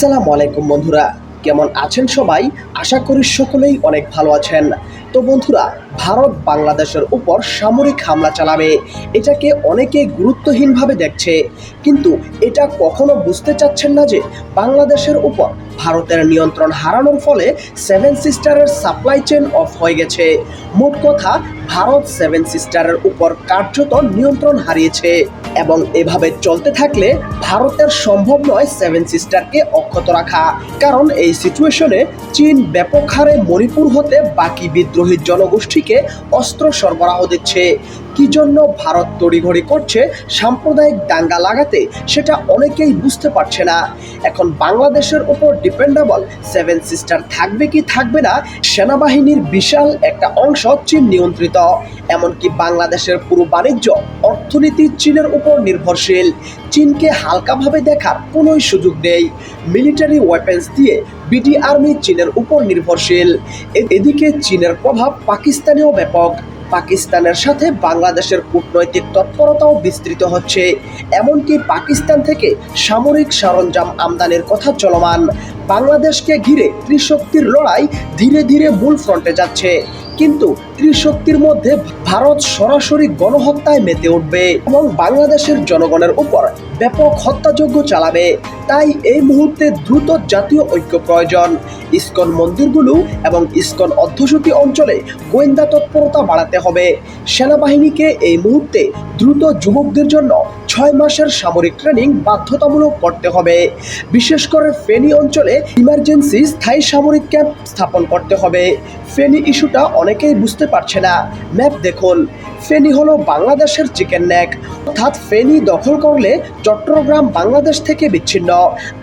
আসসালামু আলাইকুম বন্ধুরা, কেমন আছেন সবাই? আশা করি সকলেই অনেক ভালো আছেন। তো বন্ধুরা, ভারত বাংলাদেশের উপর সামরিক হামলা চালাবে, এটাকে অনেকে গুরুত্বহীনভাবে দেখছে। কিন্তু এটা কখনো বুঝতে চাচ্ছেন না যে বাংলাদেশের উপর ভারতের নিয়ন্ত্রণ হারানোর ফলে সেভেন সিস্টারের সাপ্লাই চেন অফ হয়ে গেছে। মোট কথা, ভারত সেভেন সিস্টারের উপর কার্যত নিয়ন্ত্রণ হারিয়েছে। এবং এভাবে চলতে থাকলে ভারতের সম্ভব নয় সেভেন সিস্টারকে অক্ষত রাখা। কারণ এই সিচুয়েশনে চীন ব্যাপক হারে মণিপুর হতে বাকি বিদ্রোহী জনগোষ্ঠীকে অস্ত্র সরবরাহ দিচ্ছে। কি জন্য ভারত তড়িঘড়ি করছে সাম্প্রদায়িক দাঙ্গা লাগাতে সেটা অনেকেই বুঝতে পারছে না। এখন বাংলাদেশের উপর ডিপেন্ডেবল সেভেন সিস্টার থাকবে কি থাকবে না সেনাবাহিনীর বিশাল একটা অংশ চীন নিয়ন্ত্রিত। এমনকি বাংলাদেশের পুরো বাণিজ্য, অর্থনীতি চীনের উপর নির্ভরশীল। চীনকে হালকাভাবে দেখার কোনোই সুযোগ নেই। মিলিটারি ওয়েপেন্স দিয়ে বিডি আর্মি চীনের উপর নির্ভরশীল। এদিকে চীনের প্রভাব পাকিস্তানেও ব্যাপক। পাকিস্তানের সাথে বাংলাদেশের কূটনৈতিক তৎপরতাও বিস্তৃত হচ্ছে। এমনকি পাকিস্তান থেকে সামরিক সরঞ্জাম আমদানির কথা চলমান। বাংলাদেশকে ঘিরে ত্রিশক্তির লড়াই ধীরে ধীরে মূল ফ্রন্টে যাচ্ছে। কিন্তু ত্রিশক্তির মধ্যে ভারত সরাসরি গণহত্যায় মেতে উঠবে এবং বাংলাদেশের জনগণের উপর ব্যাপক হত্যাযজ্ঞ চালাবে। তাই এই মুহূর্তে দ্রুত জাতীয় ঐক্য প্রয়োজন। ইস্কন মন্দিরগুলো এবং ইস্কন অধ্যুষিত অঞ্চলে গোয়েন্দা তৎপরতা বাড়াতে হবে। সেনাবাহিনীকে এই মুহূর্তে দ্রুত যুবকদের জন্য ছয় মাসের সামরিক ট্রেনিং বাধ্যতামূলক করতে হবে। বিশেষ করে ফেনী অঞ্চলে ইমার্জেন্সি স্থায়ী সামরিক ক্যাম্প স্থাপন করতে হবে। ফেনী ইস্যুটা অনেকেই বুঝতে পারছে না। ম্যাপ দেখুন। ফেনী হলো বাংলাদেশের চিকেন নেক অর্থাৎ ফেনী দখল করলে চট্টগ্রাম বাংলাদেশ থেকে বিচ্ছিন্ন।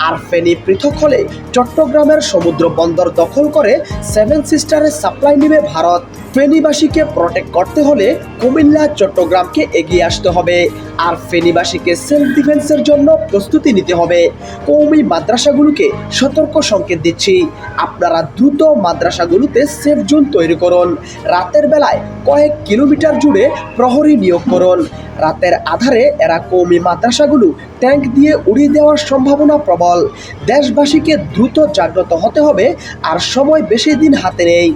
আর ফেনী পৃথক হলে চট্টগ্রামের সমুদ্র বন্দর দখল করে সেভেন সিস্টারের সাপ্লাই নেবে ভারত। ফেনীবাসীকে প্রোটেক্ট করতে হলে কুমিল্লা, চট্টগ্রামকে এগিয়ে আসতে হবে। আর ফেনীবাসীকে সেলফ ডিফেন্সের জন্য প্রস্তুতি নিতে হবে। কৌমি মাদ্রাসাগুলোকে সতর্ক সংকেত দিচ্ছি। আপনারা দ্রুত মাদ্রাসাগুলোতে সেফ জোন তৈরি করুন। রাতের বেলায় কয়েক কিলোমিটার জুড়ে প্রহরী নিয়োগ করুন রাতের আধারে এরা কৌমি মাদ্রাসাগুলো ট্যাঙ্ক দিয়ে উড়িয়ে দেওয়ার সম্ভাবনা প্রবল। দেশবাসীকে দ্রুত জাগ্রত হতে হবে, আর সময় বেশি দিন হাতে নেই।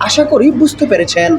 আশা করি বুঝতে পেরেছেন।